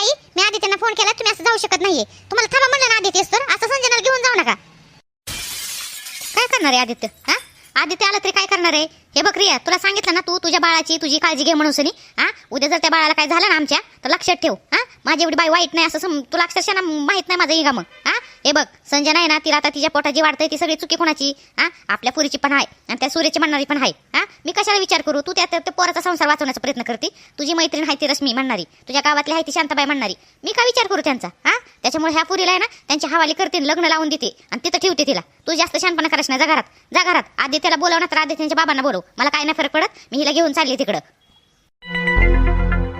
आई मी आदित्यना phone केला तुम्ही असं जाऊ शकत नाहीये. तुम्हाला थांबा म्हणलं ना आदित्य तर असं संजनाला घेऊन जाऊ नका. काय करणार आहे आदित्य? हा? आदित्य आला तरी काय करणार आहे? हे बघ रिया तुला सांगितलं ना तू तुझ्या बाळाची तुझी काळजी घे म्हणून सनी. हा? उद्या जर त्या बाळाला काय झालं ना आमच्या तर लक्षात ठेव. हा? माझी एवढी बाई वाईट नाही असं तुला अक्षरशः माहीत नाही माझं इगा मग हा? हे बघ संजना आहे ना तिला आता तिच्या पोटाची वाढतंय ती सगळी चुकी कोणाची? हा? आपल्या पुरीची पण आहे आणि त्या सूर्याची म्हणणारी पण आहे. हा? मी कशाला विचार करू? तू त्या त्या पोराचा संसार वाचवण्याचा प्रयत्न करते. तुझी मैत्रीण आहे ती रश्मी म्हणणारी. तुझ्या गावातली आहे ती शांताबाई म्हणणारी. मी का विचार करू त्यांचा? हा? त्याच्यामुळे ह्या पुरीला आहे ना त्यांच्या हवाली करते लग्न लावून देते आणि तिथं ठेवते तिला. तू जास्त शानपणा करायच नाही जा घरात. जा घरात. आदित्याला बोलव ना तर आदित्यच्या बाबांना बोलव. मला काय नाही फरक पडत. मी हिला घेऊन चालली तिकडं.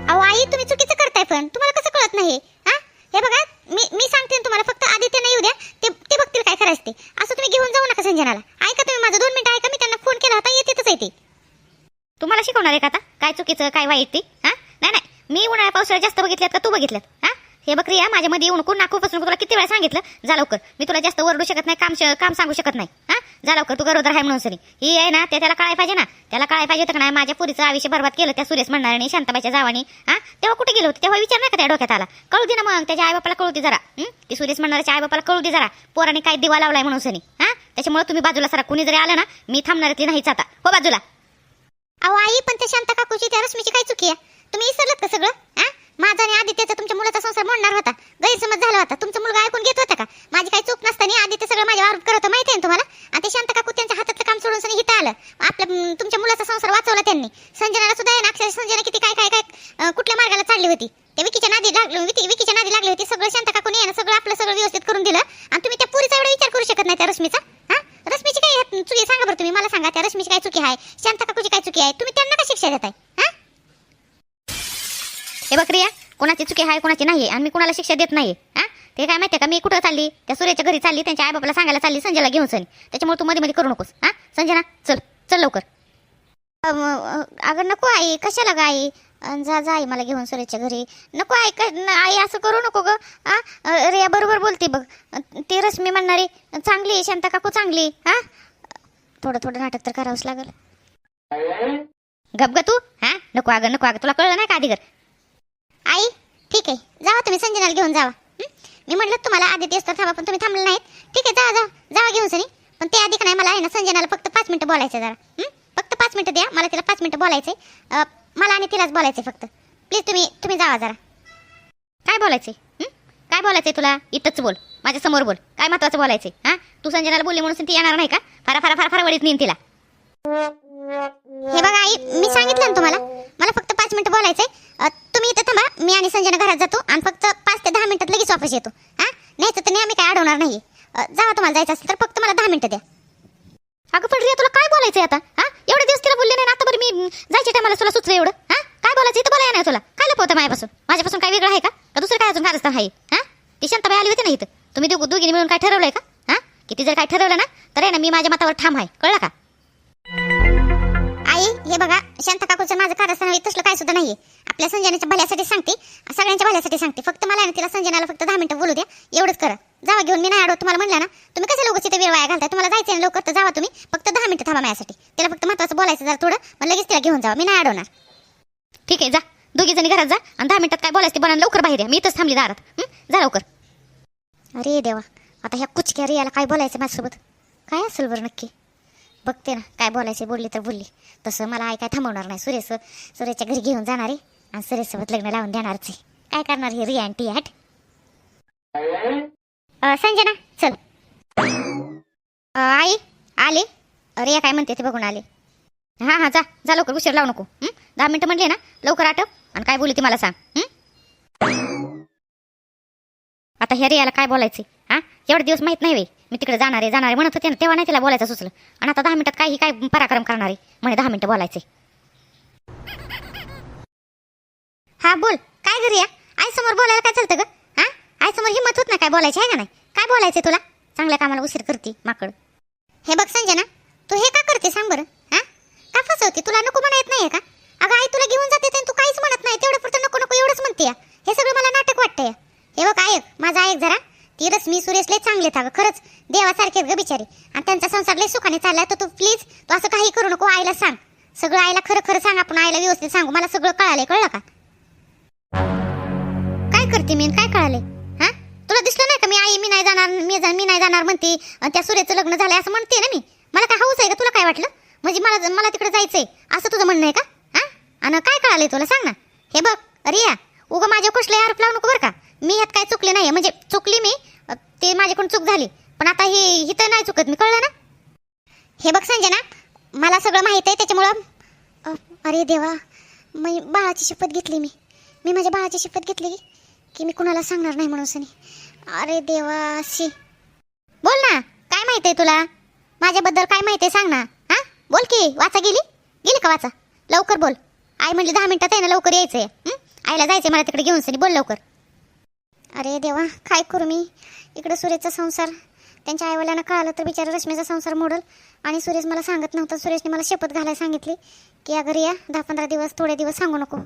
अहो आई तुम्ही चुकीचं करताय पण. तुम्हाला कसं कळत नाही? हा? हे बघा मी मी सांगते ना तुम्हाला फक्त आदित्य नाही येऊ द्या. ते ते बघतील काय करायचं ते. असं तुम्ही घेऊन जाऊ नका संजनाला. ऐका तुम्ही माझं दोन मिनिटं ऐका मी त्यांना फोन केला होता येतेच आहे ते. तुम्हाला शिकवणार आहे का आता? काय चुकीचं काय वाईट ते? हा? नाही नाही. मी उन्हाळ्या पावसाळ्यात जास्त बघितल्यात का तू बघितल्यात? हा? हे बक्रिया माझ्यामध्ये माझ्या येऊ नको नाकू पासून तुला किती वेळा सांगितलं? जा लवकर. मी तुला जास्त ओरडू शकत नाही काम काम सांगू शकत नाही. हा? जा लवकर तू गरोदर आहे म्हणून सरी. ही आहे ना ते त्याला कळाय पाहिजे ना. त्याला कळाय पाहिजे होतं का नाही माझ्या पुरीचं आयुष्य बरबाद केलं त्या सुरेश म्हणणाऱ्याने शांताबाईच्या जावानी. हा? तेव्हा कुठे गेलो होते? तेव्हा विचार नाही का त्या डोक्यात आला? कळू दे ना मग त्याच्या आईबापाला कळू दे जरा. की सुरेश म्हणणाऱ्याच्या आईबापाला कळू दे जरा. पोराने काय दिवा लावलाय म्हणून सनी हा? त्याच्यामुळे तुम्ही बाजूला सरा. कुणी जरी आलं ना मी थांबणाऱ्यातली नाहीच आता. हो बाजूला. अहो आई पण त्या शांता काकूची त्या रश्मीची काय चुकी आहे? तुम्ही विसरलात का सगळं? हा? माझा आणि आदित्यचा तुमच्या मुलाचा संसार मोडणार होता. गैरसमज झाला होता. तुमचा मुलगा ऐकून घेत होता का? माझी काही चूक नसताना आदित्य सगळं माझ्या आरोप करत माहिती आहे ना तुम्हाला? आणि ते शांत काकू त्यांच्या हातातलं काम सोडून सनी इथं आलं. आपल्या तुमच्या मुलाचा संसार वाचवला त्यांनी. संजनाला सुद्धा आहे ना? अक्षरशः संजना किती काय काय काय कुठल्या मार्गाला चालली होती? ते विकीच्या नादी लागली विकीच्या नादी लागली होती. सगळं शांत काकून आहे ना? सगळं आपलं सगळं व्यवस्थित करून दिलं आणि तुम्ही त्या पुरीचा एवढा विचार करू शकत नाही त्या रश्मीचा हा रश्मीची काय चुकी आहे? सांगा बरं तुम्ही मला सांगा त्या रश्मीची काय चुकी आहे शांत काकूची काय चुकी आहे तुम्ही त्यांना का शिक्षा देताय हा हे बघ रिया कोणाची चुकी आहे कोणाची नाही आणि मी कोणाला शिक्षा देत नाही हा? ते काय माहिती का? मी कुठं चालली? त्या सूर्याच्या घरी चालली त्यांच्या आईबाबाला सांगायला चालली संजयला घेऊन चल. त्याच्यामुळे तू मध्ये मध्ये करू नकोस हा? संजना चल चल लवकर. अगं नको आई कशाला ग आई? जा जा आई मला घेऊन सूर्याच्या घरी. नको आई क- आई असं करू नको ग हा? या रिया बरोबर बोलते बघ. ते ती रश्मी म्हणणारी चांगली आहे, शांता काकू चांगली हा? थोडं थोडं नाटक तर करावंच लागल. गप ग तू हा? नको अगं नको अगं तुला कळलं नाही का अधिकार आई ठीक आहे जावा तुम्ही संजनाला घेऊन जावा. मी म्हटलं तुम्हाला आदित्य असतात थांबा पण तुम्ही थांबले नाहीत. ठीक आहे जा जा जावा घेऊन सनी. पण ते अधिक नाही मला आहे ना संजनाला फक्त पाच मिनटं बोलायचं जरा. फक्त पाच मिनटं द्या मला तिला पाच मिनटं बोलायचंय. मला आणि तिलाच बोलायचंय फक्त. प्लीज तुम्ही तुम्ही जावा जरा. काय बोलायचंय? हं? काय बोलायचंय तुला? इथंच बोल माझ्यासमोर बोल. काय महत्वाचं बोलायचंय? हा? तू संजनाला बोलली म्हणून ती येणार नाही का? फारा फारा फार फार वडीत नेईन तिला. हे बघा आई मी सांगितलं ना तुम्हाला मला फक्त पाच मिनटं बोलायचंय. तुम्ही इथं थांबा. मी आणि संजना घरात जातो आणि फक्त पाच ते दहा मिनिटात लगेच वापस येतो. हा? नाही तर नाही आम्ही काय अडवणार नाही. जावा तुम्हाला जायचं असेल तर फक्त मला दहा मिनिटं द्या. अगं पण रिया तुला काय बोलायचंय आता? हा? एवढे दिवस तिला बोलले नाही ना? आता बरं मी जायच्या टायमाला तुला सुचलं एवढं. हा? काय बोलायचं इथं बोलाय नाही तुला. काय लपवतं माझ्यापासून? माझ्यापासून काय वेगळं आहे का? दुसरं काय अजून फारच आहे? हा? ती शांताबाई आली होती ना इथं. तुम्ही दोघ दोघीने मिळून काय ठरवलंय का? हा? किती जर काय ठरवलं ना तर आहे ना मी माझ्या मतावर ठाम आहे. कळलं का? आई हे बघा शांत काकूचं माझं कारस्थान आहे तसलं काय सुद्धा नाहीये. आपल्या संजनाच्या भल्यासाठी सांगते. सगळ्यांच्या भल्यासाठी सांगते. फक्त मला आणि तिला संजनाला फक्त दहा मिनिटं बोलू द्या. एवढंच करा. जावा घेऊन मी नाही अडवत तुम्हाला म्हणलं ना तुम्ही कसं लोक तिथे वेळ वाया घालता तुम्हाला जायचं आहे ना लवकर तर जावा तुम्ही. फक्त दहा मिनिटं थांबा माझ्यासाठी. तिला फक्त महत्वाचं बोलायचं जरा थोडं मग लगेच तिला घेऊन जावा. मी नाही अडवणार ठीक आहे जा. दोघी जणी घरात जा. आणि दहा मिनिटात काय बोलायचं ते बनवून लवकर बाहेर या. मी इथंच थांबली दारात. जा लवकर. अरे देवा. आता ह्या कुचक्या रियाला काय बोलायचं माझ्यासोबत? काय असेल बरं नक्की? बघते ना काय बोलायचे बोलली तर बोलली. तसं मला आई काय थांबवणार नाही. सुरेश सुरेशच्या घरी घेऊन जाणार आहे. आणि सुरेशसोबत लग्न लावून देणारच आहे. काय करणार हे रिया टी हॅट. संजना चल. आई आले? रिया काय म्हणते ते बघून आले. हां हां जा जा लवकर उशीर लावू नको. हं? दहा मिनटं म्हणले ना लवकर आठव आणि काय बोलली ती मला सांग. हं? आता ह्या रियाला काय बोलायचे? हा? एवढे दिवस माहीत नाही वे मी तिकडे जाणार आहे जाणार आहे म्हणत होते ना तेव्हा नाही तिला बोलायचं सुचलं. आणि आता दहा मिनिटात काही काय पराक्रम करणार आहे. म्हणे दहा मिनिटं बोलायचे हा बोल. काय घरी या आई समोर बोलायला काय चालतं ग? हा? आई समोर हिंमत होत ना काय बोलायची आहे का नाही? काय बोलायचं तुला? चांगल्या कामाला उशीर करते माकड. हे बघ संजना तू हे का करते सांग बरं? हा? का फसवते? तुला नको म्हणा येत नाहीये का? अगं आई तुला घेऊन जाते तू काहीच म्हणत नाही. तेवढं पुरतं नको नको एवढंच म्हणते या. हे सगळं मला नाटक वाटतंय हे बघ ऐक माझा ऐक जरा. ती रश्मी सुरेश लय चांगले अगं खरंच. देवासारखे ग बिचारी. आणि त्यांचा संसार लय सुखाने चाललाय. तर तू प्लीज तू असं काही करू नको आईला सांग. सगळं आईला खरं खरं सांग आपण आईला व्यवस्थित सांगू. मला सगळं कळालंय कळलं का? काय करते मी? काय कळाले हा? तुला दिसलं नाही का मी आई मी नाही जाणार मी जा मी नाही जाणार म्हणते? त्या सूर्याचं लग्न झालंय असं म्हणते ना मी? मला काय हौस आहे का तुला काय वाटलं? म्हणजे मला मला तिकडे जायचंय असं तुझं म्हणणं आहे का? हा? आणि काय कळालंय तुला? सांग ना. हे बघ रिया उगं माझ्या कुठले आरोप लावू नको बरं का. मी यात काय चुकले नाही म्हणजे चुकली मी अ, ते माझ्याकडून चूक झाली. पण आता ही ही तर नाही चुकत मी कळलं ना? हे बघ संजना मला सगळं माहीत आहे त्याच्यामुळं अ, अरे देवा मी बाळाची शपथ घेतली मी. मी माझ्या बाळाची शपथ घेतली की मी कुणाला सांगणार नाही म्हणून सनी. अरे देवा शी. बोल ना काय माहीत आहे तुला? माझ्याबद्दल काय माहिती आहे सांग ना. हा? बोल की वाचा गेली? गेली का वाचा? लवकर बोल. आई म्हणजे दहा मिनिटात आहे ना लवकर यायचंय. आहे आईला जायचंय मला तिकडे घेऊन सनी. बोल लवकर. अरे देवा काय करू मी? इकडं सुरेशचा संसार. त्यांच्या आईवडिलांना कळालं तर बिचारा रश्मीचा संसार मोडल. आणि सुरेश मला सांगत नव्हतं. सुरेशने मला शपथ घालायला सांगितली की अगर या दहा पंधरा दिवस थोडे दिवस सांगू नको.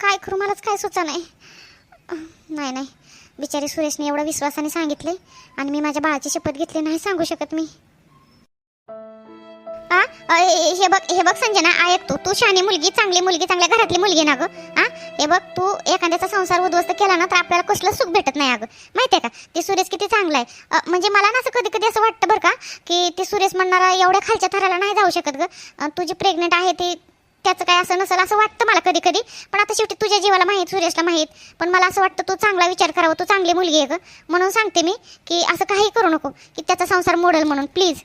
काय करू? मलाच काय सुचा नाही नाही नाही. बिचारी सुरेशने एवढं विश्वासाने सांगितले आणि मी माझ्या बाळाची शपथ घेतली नाही सांगू शकत मी. आ? हे बघ हे बघ संजना ऐक तू. तू शहाणी मुलगी चांगली मुलगी चांगल्या घरातली मुलगी ना गं? हा हे बघ तू एखाद्याचा संसार उद्ध्वस्त केला ना तर आपल्याला कसलं सुख भेटत नाही अगं. माहितीये का? ते सुरेश किती चांगला आहे. म्हणजे मला ना असं कधी कधी असं वाटतं बरं का की ते सुरेश म्हणणारा एवढ्या खालच्या थराला नाही जाऊ शकत ग. तुझी प्रेग्नेंट आहे ती त्याचं काय असं नसेल असं वाटतं मला कधी कधी. पण आता शेवटी तुझ्या जीवाला माहीत सुरेशला माहीत. पण मला असं वाटतं तू चांगला विचार करावा. तू चांगली मुलगी आहे ग. म्हणून सांगते मी की असं काही करू नको की त्याचा संसार मोडेल म्हणून. प्लीज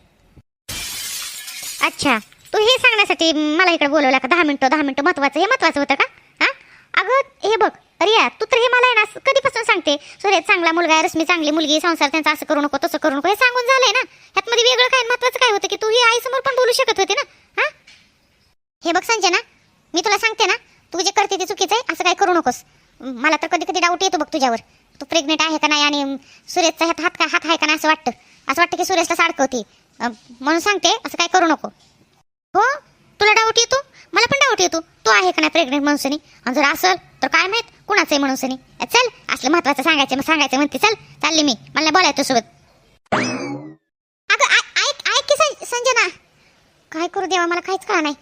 अच्छा. तू हे सांगण्यासाठी मला इकडे बोलवला का? दहा मिनटं दहा मिनटं महत्वाचं हे महत्वाचं होतं का? हां? अगं हे बघ रिया तू तर हे मला आहे ना कधीपासून सांगते? सुरेश चांगला मुलगा आहे रश्मी चांगली मुलगी संसार त्यांचा असं करू नको तसं करू नको. हे सांगून झालंय ना. ह्यातमध्ये वेगळं काय महत्वाचं काय होतं की तू ही आईसमोर पण बोलू शकत होती ना? हां? हे बघ संजना मी तुला सांगते ना तू जे करते ते चुकीचं आहे असं काय करू नकोस. मला तर कधी कधी डाऊट येतो बघ तुझ्यावर. तू प्रेग्नेंट आहे का नाही आणि सुरेशचा हात हात का हात आहे का नाही असं वाटतं. असं वाटतं की सुरेशला सारखं होती. म्हणून सांगते असं काय करू नको. हो तुला डाऊट येतो? मला पण डाऊट येतो. तू आहे का नाही प्रेग्नेंट म्हणून आणि जर असेल तर काय माहीत कुणाचं आहे म्हणून चल असलं महत्वाचं सांगायचं मग सांगायचं म्हणते. चल चालली मी. मला बोलाय बोलायचं सोबत. अगं ऐक ऐक की संजना. काय करू देवा मला काहीच कळा नाही.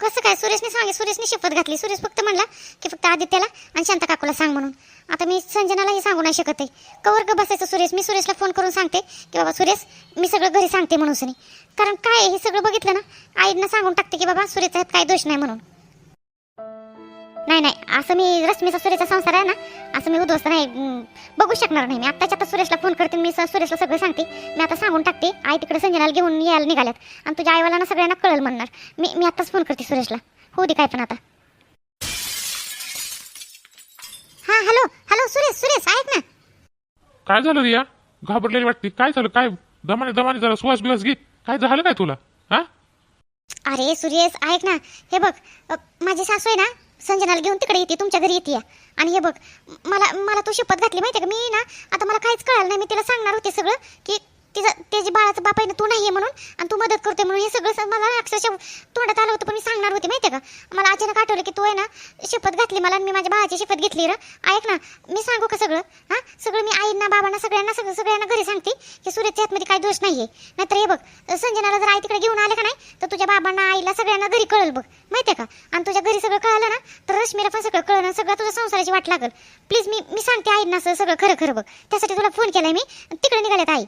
कसं काय सुरेशने सांगे सुरेशने शपथ घातली. सुरेश फक्त म्हणला की फक्त आदित्याला आणि शांता काकूला सांग म्हणून. आता मी संजनालाही सांगू नाही शकत आहे. कवर ग बसायचं सुरेश. मी सुरेशला फोन करून सांगते की बाबा सुरेश मी सगळं घरी सांगते म्हणून सुनी. कारण काय आहे, हे सगळं बघितलं ना? आईंना सांगून टाकते की बाबा सुरेशचा ह्यात काय दोष नाही म्हणून. नाही नाही असं मी रश्मीचा सुरेशचा संसार आहे ना असं मी उद्ध्वस्त नाही बघू शकणार नाही मी. आत्ताच्या आता सुरेशला फोन करते मी सुरेशला सगळं सांगते. मी आता सांगून टाकते आई तिकडे संजनाला घेऊन यायला निघाल्यात. आणि तुझ्या आईवाला सगळ्यांना कळल म्हणणार. मी मी आत्ताच फोन करते सुरेशला. हो दे काय पण आता. हां हॅलो हॅलो सुरेश सुरेश ऐक ना. काय झालं रिया? घाबरलेली वाटते. काय झालं? काय दमाने दमाने जरा सुवास बिवास घे. काय झालं काय तुला? हा? अरे सुरेश ऐक ना. हे बघ माझी सासू आहे ना संजनाला घेऊन तिकडे येते तुमच्या घरी येते. आणि हे बघ मला मला तू शपथ घातली माहिती का? मी ना आता मला काहीच कळालं नाही. मी तिला सांगणार होते सगळं की तिचं त्याची बाळाचं बाप आहे ना तू नाही आहे म्हणून आणि तू मदत करते म्हणून हे सगळं मला अक्षरशः तोंडात आलं होतं पण मी सांगणार होते माहिती का? मला अचानक आठवलं की तू आहे ना शपथ घातली मला आणि मी माझ्या बाळाची शपथ घेतली र. ऐक ना मी सांगू का सगळं? हां? सगळं मी आईंना बाबांना सगळ्यांना सगळं सगळ्यांना घरी सांगते की सूर्यच्या हातमध्ये काही दोष नाही आहे नाहीतर हे बघ संजनाला जर आई तिकडे घेऊन आले का नाही तर तुझ्या बाबांना आईला सगळ्यांना घरी कळल बघ माहिती आहे का? आणि तुझ्या घरी सगळं कळलं ना तर रश्मीला पण सगळं कळलं सगळं तुझ्या संसाराची वाट लागल. प्लीज मी मी सांगते आईंना असं सगळं खरं खरं बघ. त्यासाठी तुला फोन केलाय मी. तिकडे निघाल्यात आई.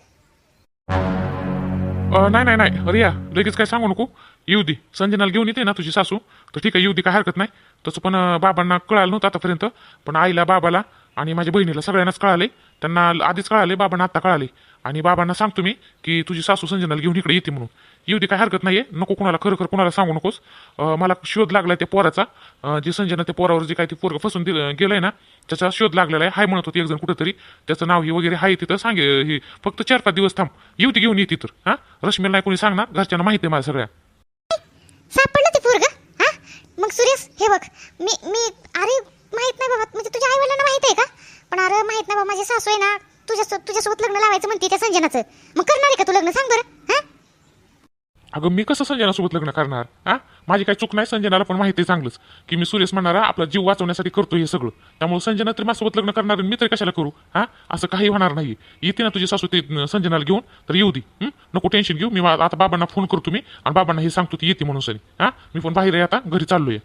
नाही नाही नाही. रिया लगेच काय सांगू नको. येऊ दे संजनाला घेऊन येते ना तुझी सासू. तर ठीक आहे येऊ दे काय हरकत नाही. तसं पण बाबांना कळालं नव्हतं आतापर्यंत. पण आईला बाबाला आणि माझ्या बहिणीला सगळ्यांनाच कळाले. त्यांना आधीच कळाले बाबांना आत्ता कळाले. आणि बाबांना सांगतो मी की तुझी सासू संजनाला घेऊन इकडे येते म्हणून. येऊ दे काय हरकत नाहीये. नको कुणाला खरं खरं कुणाला सांगू नकोस. अं, मला शोध लागलाय त्या पोराचा. अं, जे संजना त्या पोरावर जे काय ते पोरग फसून दिलं गेलंय ना त्याचा शोध लागलेला आहे. हाय म्हणत होती एकजण कुठंतरी कुठेतरी. त्याचं नाव हे वगैरे आहे तिथं. सांगे हे फक्त चार पाच दिवस थांब. येऊ ती घेऊन येते तर हा? रश्मीला नाही कोणी सांगणार? घरच्यांना माहिती आहे माझ्या सगळ्या. सापडलं ते पोरग? हा? मग सुरेश हे बघ. मी मी अरे माहीत नाही बाबा. म्हणजे तुझ्या आई वडिलांना माहीत आहे का? पण अरे माहीत नाही बाबा. माझी सासू आहे ना तुझ्या तुझ्यासोबत लग्न लावायचं म्हणते त्या संजनाचं. मग करणार आहे का तू लग्न? सांग बरं. हा? अगं मी कसं संजनासोबत लग्न करणार? हा माझी काही चूक नाही संजनाला पण माहिती आहे चांगलंच. की मी सुरेश म्हणणारा आपला जीव वाचवण्यासाठी करतो हे सगळं. त्यामुळे संजना तरी माझ्यासोबत लग्न करणार आणि मी तरी कशाला करू? हा असं काही होणार नाही येते ना तुझी सासू ते संजनाला घेऊन तर येऊ दे. नको टेन्शन घेऊ. मी आता बाबांना फोन करतो मी आणि बाबांना हे सांगतो ती येते म्हणून सरी हा मी पण बाहेर आहे आता घरी चाललोय.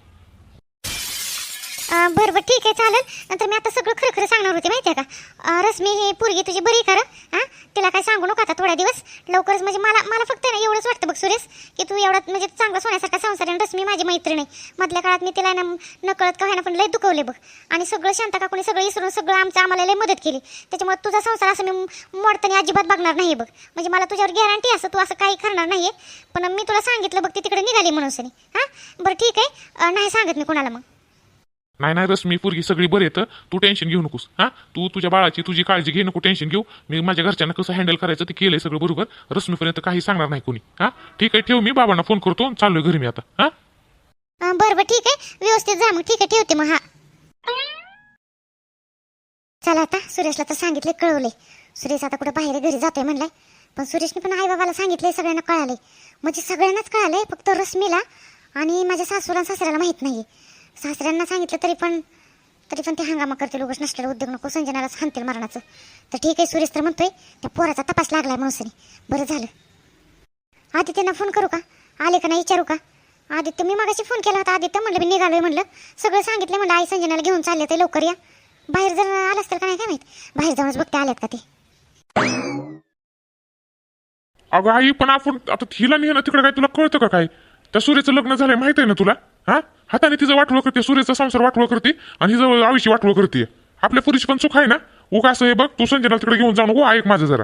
ठीक आहे चालेल. नंतर मी आता सगळं खरं खरं सांगणार होते माहिती आहे का रश्मी ही पोरगी तुझी बरी कर हां? तिला काय सांगू नको आता थोड्या दिवस. लवकरच म्हणजे मला मला फक्त ना एवढंच वाटतं बघ सुरेश की तू एवढा म्हणजे चांगला सोन्यासारखा संसार आणि रश्मी माझी मैत्रीण आहे. मधल्या काळात मी तिला ना नकळत का व्हायना पण लय दुखवले बघ. आणि सगळं शांत काकूने सगळं इसरून सगळं आमचं आम्हाला लय मदत केली. त्याच्यामुळे तुझा संसार असं मी मोडताना अजिबात बघणार नाही बघ. म्हणजे मला तुझ्यावर गॅरंटी असं तू असं काही करणार नाही पण मी तुला सांगितलं बघ ती तिकडे निघाली म्हणून सनी. हां? बरं ठीक आहे. नाही सांगत मी कोणाला मग. नाही नाही रश्मी पोरगी सगळी बरी येतं तू टेन्शन घेऊ नकोस. हा? तू तुझ्या बाळाची तुझी काळजी घे नको टेन्शन घेऊ. मी माझ्या घरच्यांना कसं हँडल करायचं ते केलंय सगळं बरोबर. रश्मीपर्यंत काही सांगणार नाही कोणी. हा? ठीक आहे ठेव मी बाबांना फोन करतो चाललोय घरी मी आता. हा? अं, बरं बरं ठीक आहे. व्यवस्थित जा मग. ठीक आहे ठेवते मग हा. चला आता सुरेशला तर सांगितले कळवले सुरेश आता कुठं बाहेर घरी जातोय म्हणलाय. पण सुरेशने पण आई बाबाला सांगितले सगळ्यांना कळाले म्हणजे सगळ्यांनाच कळालंय फक्त रश्मीला आणि माझ्या सासूला आणि सासऱ्याला माहीत नाहीये. सासऱ्यांना सांगितलं तरी पण तरी पण ते हंगामा करतील. उगाच नसलेला उद्योग नको संजनालाच हाणतील मरणाचं. तर ठीक आहे सुरेश तर म्हणतोय त्या पोराचा तपास लागलाय माणसाने बरं झालं. आदित्यना फोन करू का? आले का नाही विचारू का? आदित्य मी मागाशी फोन केला होता. आदित्य म्हणलं मी निघालोय म्हणलं. सगळं सांगितलं म्हणलं आई संजनाला घेऊन चालले ते लवकर या. बाहेर जर आलास तर का नाही काय माहीत? बाहेर जाऊनच बघते आल्यात का ते. अगं आई पण आपण आता हिला नेहणं तिकडे काय तुला कळतं का काय? त्या सूर्याचं लग्न झालंय माहीत आहे ना तुला? हा? हाताने तिचं वाटवळ करते सूर्याचा संसार वाटवळ करते आणि हिचं आयुष्य वाटवळ करते. आपल्या पुरुष पण सुख आहे ना? उगा असं हे बघ तू संजना तिकडे घेऊन जाऊ नको ऐक माझं जरा.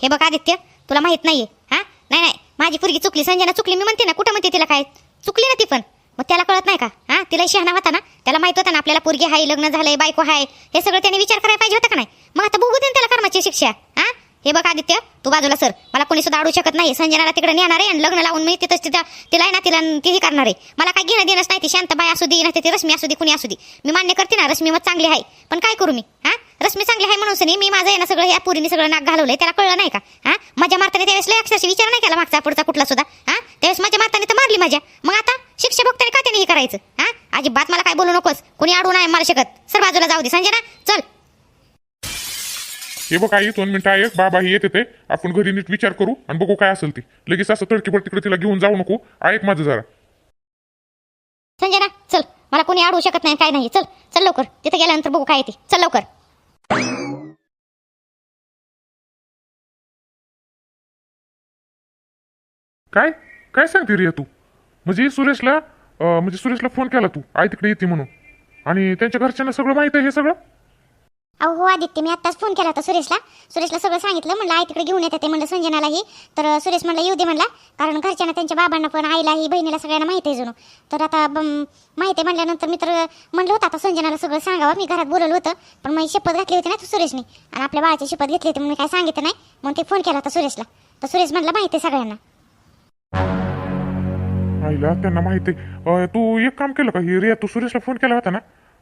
हे बघ आदित्य तुला माहीत नाहीये हा? नाही नाही माझी पोरगी चुकली संजना चुकली मी म्हणते ना कुठं म्हणते तिला काय? चुकली ना ती पण. मग त्याला कळत नाही का? हा? तिला शहाणा होता ना? त्याला माहीत होता ना आपल्याला पोरगी हाय लग्न झालंय बायको हाय हे सगळं त्याने विचार करायला पाहिजे होता का नाही? मग आता बघू दे त्याला कर्माची शिक्षा हा? हे बघ आदित्य तू बाजूला सर. मला कोणी सुद्धा अडू शकत नाही. संजनाला तिकडे नेणार आहे आणि लग्न लावून मी तिथंच तिथं तिला आहे ना तिला तीही करणार आहे. मला काय घेणं देणंच नाही. ती शांतबाई असू दे ना ती रश्मी असू दे कुणी असू दे. मी मान्य करते ना रश्मी मग चांगली आहे. पण काय करू मी? हा? रश्मी चांगली आहे म्हणून सनी मी माझं आहे ना सगळं या पुरीने सगळं नाक घालवलंय. त्याला कळलं नाही का? हा? माझ्या मारताने त्यावेळेस लय अक्षरशः विचार नाही केला मागचा पुढचा कुठला सुद्धा. हा? त्यावेळेस माझ्या मारताने तर मारली माझ्या. मग आता शिक्षा भोगताने का त्याने हे करायचं? हा? अजिबात मला काय बोलू नकोस. कोणी अडू नाही मला शकत. सर बाजूला जाऊ दे. संजना चल. हे बघ आई दोन मिनिटं ऐक बाबा ही येते ते आपण घरी नीट विचार करू आणि बघू काय असेल ते. लगेच असं तडकीपड तिकडे तिला घेऊन जाऊ नको. ऐक माझं जरा. संजना चल. मला कोणी अडवू शकत नाही काय नाही. चल चल लवकर. तिथे गेल्यानंतर बघू काय येते चल लवकर. काय? काय सांगते रिया तू? म्हणजे सुरेशला अं, म्हणजे सुरेशला फोन केला तू. आई तिकडे येते म्हणून. आणि त्यांच्या घरच्यांना सगळं माहीत आहे हे सगळं? अहो हो आदित्य मी आत्ताच फोन केला होता सुरेशला. सुरेशला सगळं सांगितलं. म्हणलं आई तिकडे घेऊन येते ते. म्हणलं संजनालाही. तर सुरेश म्हणलं येऊ दे म्हणला. कारण घरच्यांना त्यांच्या बाबांना पण आईलाही बहिणीला सगळ्यांना माहिती आहे जणू तर आता माहिती आहे म्हणल्यानंतर मी तर म्हणलं होतं आता संजनाला सगळं सांगावं. मी घरात बोलवलं होतं. पण मग शपथ घातली होती ना तू सुरेशने. आणि आपल्या बाळाची शपथ घेतली होती म्हणून मी काय सांगितलं नाही. म्हणून ते फोन केला होता सुरेशला. तर सुरेश म्हणला माहिती आहे सगळ्यांना. आईला त्यांना माहिती आहे. तू एक काम केलं का? ही रिया तू सुरेशला फोन केला होता ना?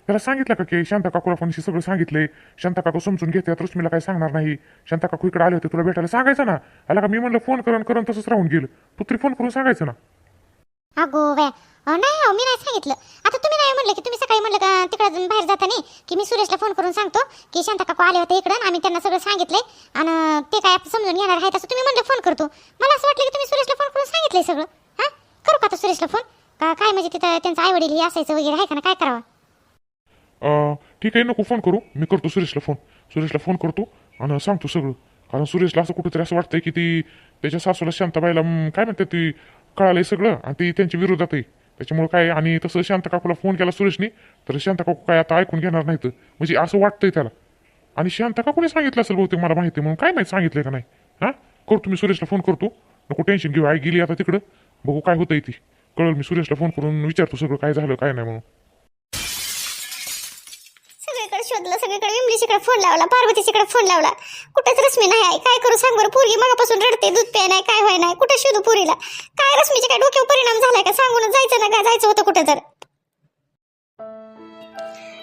त्याला सांगितलं का की शांता काकूला फोनशी सगळं सांगितले शांता काकू समजून घेते रश्मीला काय सांगणार नाही. शांता काकू इकडे आले होते तुला भेटायला सांगायचं ना? आला का मी म्हणलं फोन करून करून तसंच राहून गेलं. तू तरी फोन करून सांगायचं ना? अगो वे नाही हो मी नाही सांगितलं. आता तुम्ही नाही म्हणलं की तुम्ही सकाळी म्हणलं का तिकडे बाहेर जाताना की मी सुरेशला फोन करून सांगतो की शांता काकू आले होते इकडं आम्ही त्यांना सगळं सांगितलंय. आणि ते काय समजून घेणार आहे तसं तुम्ही म्हणलं फोन करतो मला असं वाटलं की तुम्ही सुरेशला फोन करून सांगितलंय सगळं. हां? करू का आता सुरेशला फोन? का काय म्हणजे तिथं त्यांचं आई वडील हे असायचं वगैरे आहे का ना? काय करावं? अं, ठीक आहे नको फोन करू. मी करतो सुरेशला फोन सुरेशला फोन करतो आणि सांगतो सगळं. कारण सुरेशला असं कुठेतरी असं वाटतंय की ती त्याच्या सासूला शांताबाईला अं, काय म्हणते ती कळालंय सगळं आणि ती त्यांच्या विरोधात आहे. त्याच्यामुळे काय आणि तसं शांता काकूला फोन केला सुरेशने तर शांता काकू काय आता ऐकून घेणार नाहीत. म्हणजे असं वाटतंय त्याला. आणि शांता काकूने सांगितलं असेल बहुतेक मला माहिती आहे म्हणून काय माहिती सांगितलं का नाही? हां? करतो मी सुरेशला फोन करतो. नको टेन्शन घेऊ आई गेली आता तिकडं. बघू काय होतंय ती. कळलं मी सुरेशला फोन करून विचारतो सगळं काय झालं काय नाही म्हणून. शोधलं सगळीकडे विमलीशीकडे फोन लावला पार्वतीशीकडे फोन लावला. कुठेच रश्मी नाही आहे. काय करू सांग बरं पोरगी मगापासून रडते दूध प्या नाही काय व्हाय नाही. कुठे शोधू पुरीला? काय रश्मीच्या काय डोक्यावर परिणाम झालाय का? सांगून जायचं ना काय जायचं होतं कुठे तर.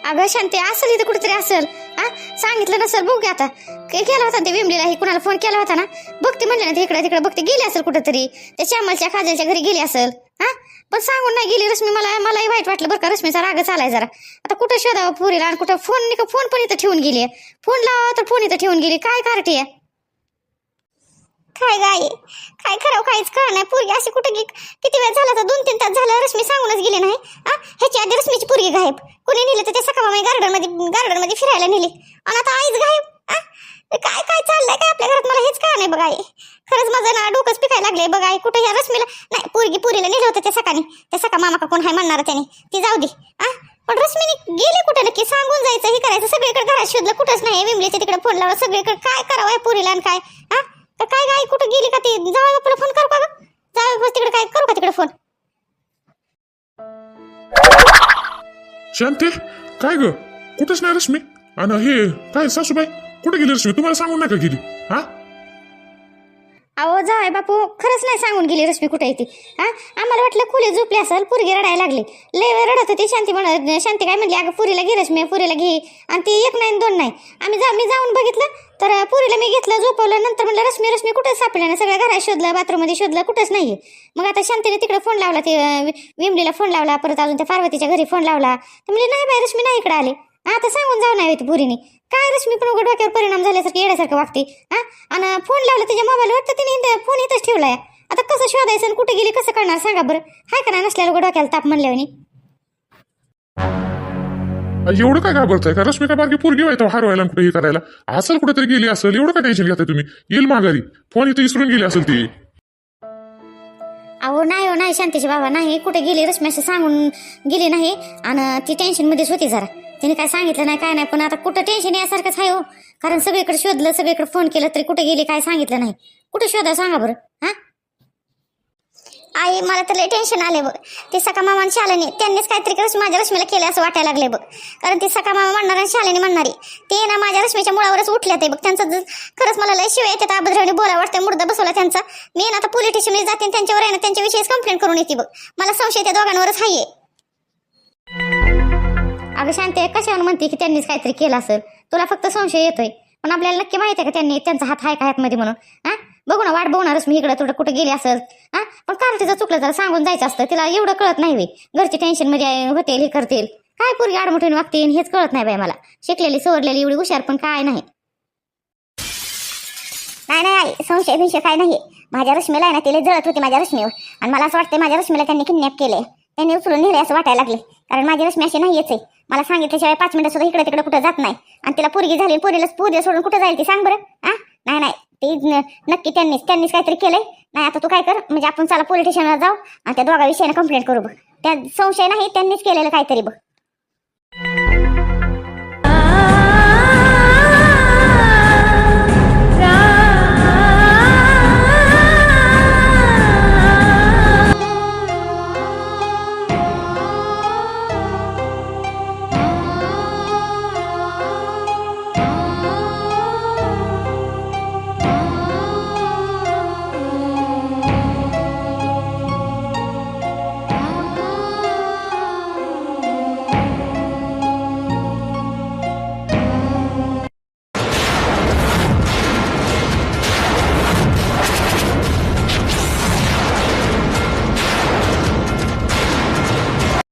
अगं शांती असेल इथं कुठेतरी असेल. हा? सांगितलं नसेल बघू आता. काय केला होता ते विमलीला हे कुणाला फोन केला होता ना? बघते म्हणले ना ते इकडे तिकडे बघते गेली असेल कुठेतरी. त्या श्यामलच्या खाजलच्या घरी गेली असेल. हा? पण सांगून नाही गेली रश्मी मला मलाही वाईट वाटलं बरं का रश्मीचा रागच आलाय जरा. आता कुठं शोधावं पुरीला आणि कुठं फोन नाही का फोन पण इथं ठेवून गेली फोन लावा तर फोन इथं ठेवून गेली. काय कार्टी आहे? काय गाय काय करावं काहीच कळ नाही. पोरगी अशी कुठं गे किती वेळ झाला तर दोन तीन तास झालं रश्मी सांगूनच गेली नाही. आ? ह्याची आधी रश्मीची पोरगी गायब. कुणी नेली तर ते सकाळ गार्डनमध्ये गार्डनमध्ये फिरायला नेली. आणि आता आईच गायब. आ? काय काय चाललंय? काय आपल्या घरात? मला हेच काय नाही बघा खरंच माझं ना डोकंच पिकायला लागले बघा कुठे ह्या रश्मीला? नाही पोरगी पुरीला नेलं होतं त्या सकाळी. त्या सका मामा का कोण हाय म्हणणार त्याने. ती जाऊ दे. आ? पण रश्मीने गेले कुठे? नक्की सांगून जायचं हे करायचं. सगळीकडे घरात शोधलं कुठंच नाही. विमलीच्या तिकडे फोन लावला. सगळीकडे काय करावं या पुरीला आणि काय? हा तर काय काय कुठे गेली का ती? जाऊ बापूला फोन करू का जाऊ तिकडे काय? करू का तिकडे फोन शांती काय ग? कुठेच नाही रश्मी. आणि हे काय सासूबाई? कुठे गेली रश्मी तुम्हाला सांगून नका गेली. हा? अहो जाय बापू खरंच नाही सांगून गेली रश्मी कुठे येते हा? आम्हाला वाटलं खुले झोपली असेल पुरगी रडायला लागली. लय वेळ रडत होती शांती म्हणत शांती काय म्हणली अगं पुरीला घे रश्मी पुरीला घे. आणि ती एक नाही आणि दोन नाही. आम्ही जा मी जाऊन बघितलं तर पुरीला मी घेतलं झोपवलं नंतर म्हणलं रश्मी रश्मी कुठंच सापडलं नाही? सगळ्या घरात शोधलं बाथरूममध्ये शोधलं कुठंच नाहीये. मग आता शांतीने तिकडे फोन लावला ते विमलीला फोन लावला परत अजून त्या पार्वतीच्या घरी फोन लावला. तर म्हणजे नाही बाई रश्मी नाही इकडे आले. आता सांगून जाऊ नाही पुरीने. काय रश्मी पण उघड डोक्यावर परिणाम झाल्यासारखं येण्यासारखं वागते हा? आणि फोन लावला तिच्या मोबाईलवर तर तिने इथं- फोन इथंच ठेवलाय. आता कसं शोधायचं आणि कुठे गेली कसं करणार सांगा बरं. हाय का नाही नसल्याला उघड डोक्याला ताप म्हणल्यावर एवढं काय घाबरताय का? रश्मी काय बारकी पोरगी व्हायचं हरवायला कुठे हे करायला? असेल कुठेतरी गेली असेल एवढं काय टेन्शन घेताय तुम्ही? येईल माघारी. फोन इथे विसरून गेली असेल ती. अहो नाही हो नाही शांतीची बाबा नाही. कुठे गेली रश्मी असं सांगून गेली नाही. आणि ती टेन्शनमध्येच होती जरा. तिने काय सांगितलं नाही काय नाही पण आता कुठं टेन्शन यासारखंच आहे हो. कारण सगळीकडे शोधलं सगळीकडे फोन केलं तरी कुठे गेली काय सांगितलं नाही. कुठे शोधा सांगा बरं हा? आई मला तर लय टेन्शन आले बघ. ते सका मामा आणि त्यांनीच काहीतरी माझ्या रश्मीला केलं असं वाटायला लागले बघ. कारण ते सका मामा म्हणणार आणि शालेने म्हणणारी ते ना माझ्या रश्मीच्या मुळावरच उठल्या ते बघ. त्यांचं खरंच मला लय शिवाय येते अभद्रवणी बोला वाटतं मुर्दा बसवला त्यांचा. मी ना आता पोलीस स्टेशनमध्ये जाते आणि त्यांच्यावर आहे ना त्यांच्याविषयीच कंप्लेंट करून येते बघ. मला संशय त्या दोघांवरच आहे. अगं शांती कशावर म्हणते की त्यांनीच काहीतरी केलं असेल? तुला फक्त संशय येतोय. पण आपल्याला नक्की माहिती आहे का त्यांनी? त्यांचा हात आहे का हातमध्ये म्हणून? हा? बघू ना वाट बघणारच मी इकडं. तुला कुठे गेली असेल? हा? पण कारण तिचं चुकलं जरा सांगून जायचं असतं. तिला एवढं कळत नाही वे घरची टेन्शनमध्ये होतील हे करतील. काय पोरगी आडमुठून वागतील हेच कळत नाही बाई मला. शिकलेली सवरलेली एवढी हुशार पण काय नाही. नाही नाही आई संशय बिंशय काय नाही माझ्या रश्मीला आहे ना तिला जळत होती माझ्या रश्मीवर. आणि मला असं वाटतं माझ्या रश्मीला त्यांनी किडनॅप केले त्यांनी उचलून नेले असं वाटायला लागले कारण माझी रश्मी अशी नाहीच आहे. मला सांगितल्याशिवाय पाच मिनिटं सुद्धा इकडे तिकडे कुठं जात नाही. आणि तिला पोरगी झाली पोरीला पोरीला सोडून कुठं जाईल ती सांग बरं. हा नाही नाही. ते नक्की त्यांनीच त्यांनीच काहीतरी केलंय. नाही आता तू काय कर. म्हणजे आपण चला पोलीस स्टेशनला जाऊ आणि त्या दोघा विषयाने कंप्लेंट करू बघ. त्या संशय नाही त्यांनीच केलेलं काहीतरी बघ.